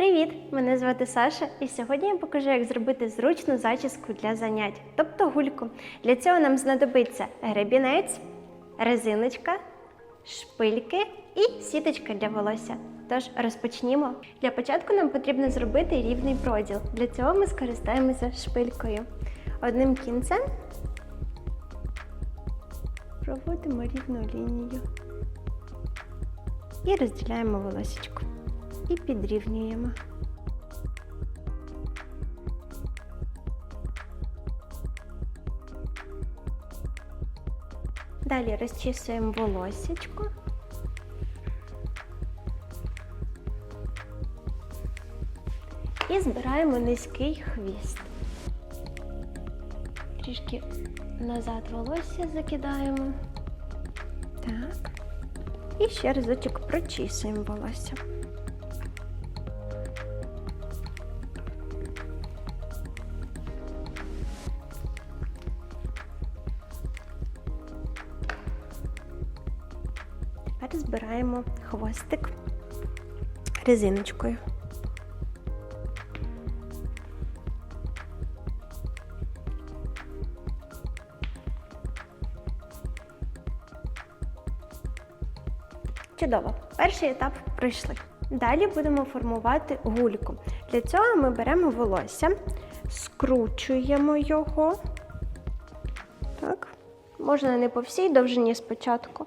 Привіт! Мене звати Саша, і сьогодні я покажу, як зробити зручну зачіску для занять, тобто гульку. Для цього нам знадобиться гребінець, резиночка, шпильки і сіточка для волосся. Тож розпочнімо. Для початку нам потрібно зробити рівний проділ. Для цього ми скористаємося шпилькою. Одним кінцем проводимо рівну лінію і розділяємо волосечко і підрівнюємо. Далі розчісуємо волосечко. І збираємо низький хвіст. Трішки назад волосся закидаємо. Так. І ще разочок прочісуємо волосся. Тепер збираємо хвостик резиночкою. Чудово, перший етап пройшли. Далі будемо формувати гульку. Для цього ми беремо волосся, скручуємо його. Так, можна не по всій довжині спочатку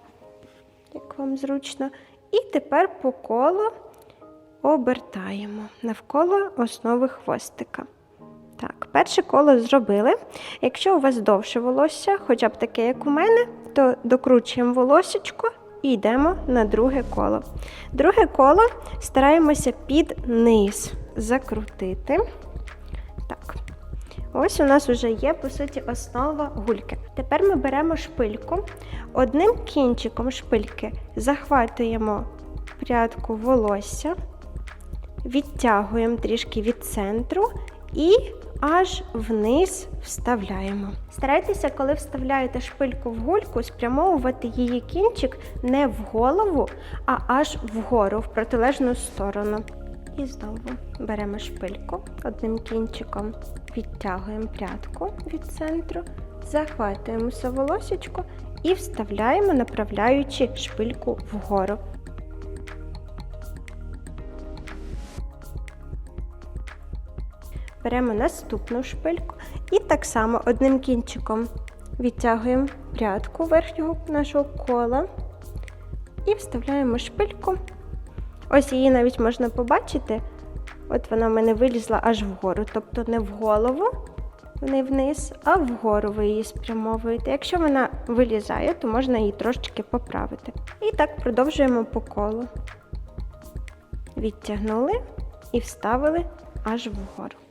вам зручно. І тепер по колу обертаємо навколо основи хвостика. Так, перше коло зробили. Якщо у вас довше волосся, хоча б таке, як у мене, то докручуємо волосечко і йдемо на друге коло. Друге коло стараємося під низ закрутити. Так. Ось у нас вже є, по суті, основа гульки. Тепер ми беремо шпильку, одним кінчиком шпильки захватуємо прядку волосся, відтягуємо трішки від центру і аж вниз вставляємо. Старайтеся, коли вставляєте шпильку в гульку, спрямовувати її кінчик не в голову, а аж вгору, в протилежну сторону. І знову беремо шпильку одним кінчиком, підтягуємо прядку від центру, захватуємо все волосечко і вставляємо, направляючи шпильку вгору. Беремо наступну шпильку і так само одним кінчиком відтягуємо прядку верхнього нашого кола і вставляємо шпильку. Ось її навіть можна побачити. От вона в мене вилізла аж вгору. Тобто не в голову, не вниз, а вгору ви її спрямовуєте. Якщо вона вилізає, то можна її трошечки поправити. І так продовжуємо по колу. Відтягнули і вставили аж вгору.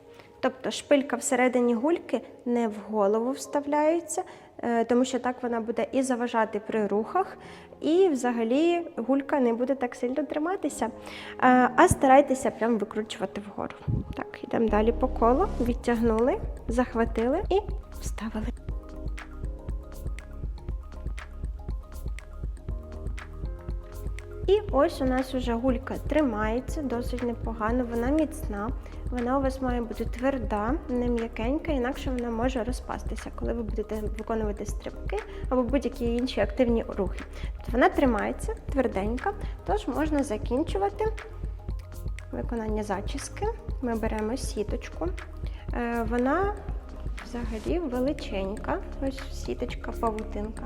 Тобто шпилька всередині гульки не в голову вставляється, е, тому що так вона буде і заважати при рухах, і взагалі гулька не буде так сильно триматися. Е, А старайтеся прям викручувати вгору. Так, йдемо далі по колу, відтягнули, захватили і вставили. І ось у нас вже гулька тримається досить непогано, вона міцна, вона у вас має бути тверда, не м'якенька, інакше вона може розпастися, коли ви будете виконувати стрибки або будь-які інші активні рухи. Тобто вона тримається тверденька, тож можна закінчувати виконання зачіски. Ми беремо сіточку. Е, Вона взагалі величенька, ось сіточка павутинка.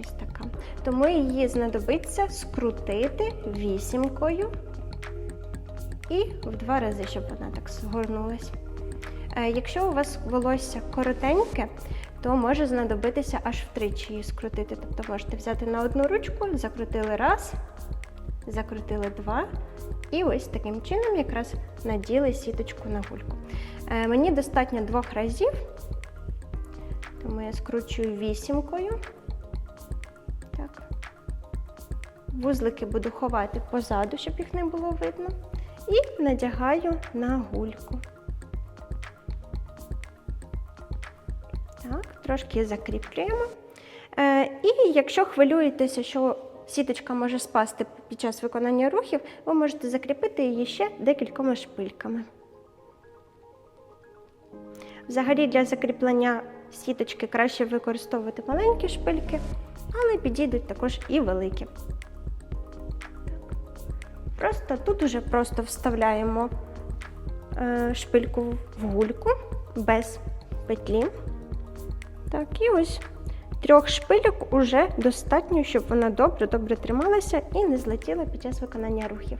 Ось така. Тому її знадобиться скрутити вісімкою і в два рази, щоб вона так згорнулась. Е, Якщо у вас волосся коротеньке, то може знадобитися аж втричі її скрутити. Тобто можете взяти на одну ручку, закрутили раз, закрутили два. І ось таким чином якраз наділи сіточку на гульку. Е, Мені достатньо двох разів, тому я скручую вісімкою. Так. Вузлики буду ховати позаду, щоб їх не було видно. І надягаю на гульку. Так, трошки закріплюємо. Е, і якщо хвилюєтеся, що сіточка може спасти під час виконання рухів, ви можете закріпити її ще декількома шпильками. Взагалі для закріплення сіточки краще використовувати маленькі шпильки, але підійдуть також і великі. Просто тут уже просто вставляємо е, шпильку в гульку без петлі. Так, і ось трьох шпильок уже достатньо, щоб вона добре-добре трималася і не злетіла під час виконання рухів.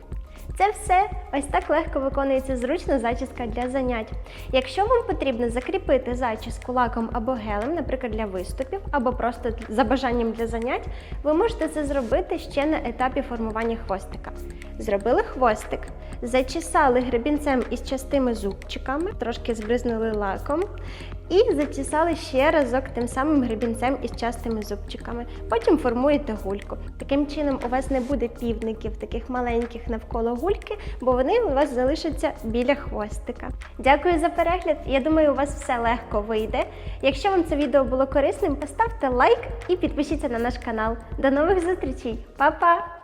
Це все. Ось так легко виконується зручна зачіска для занять. Якщо вам потрібно закріпити зачіску лаком або гелем, наприклад, для виступів, або просто за бажанням для занять, ви можете це зробити ще на етапі формування хвостика. Зробили хвостик, зачесали гребінцем із частими зубчиками, трошки збризнули лаком. І зачесали ще разок тим самим гребінцем із частими зубчиками. Потім формуєте гульку. Таким чином у вас не буде півників таких маленьких навколо гульки, бо вони у вас залишаться біля хвостика. Дякую за перегляд. Я думаю, у вас все легко вийде. Якщо вам це відео було корисним, поставте лайк і підпишіться на наш канал. До нових зустрічей, Па-па!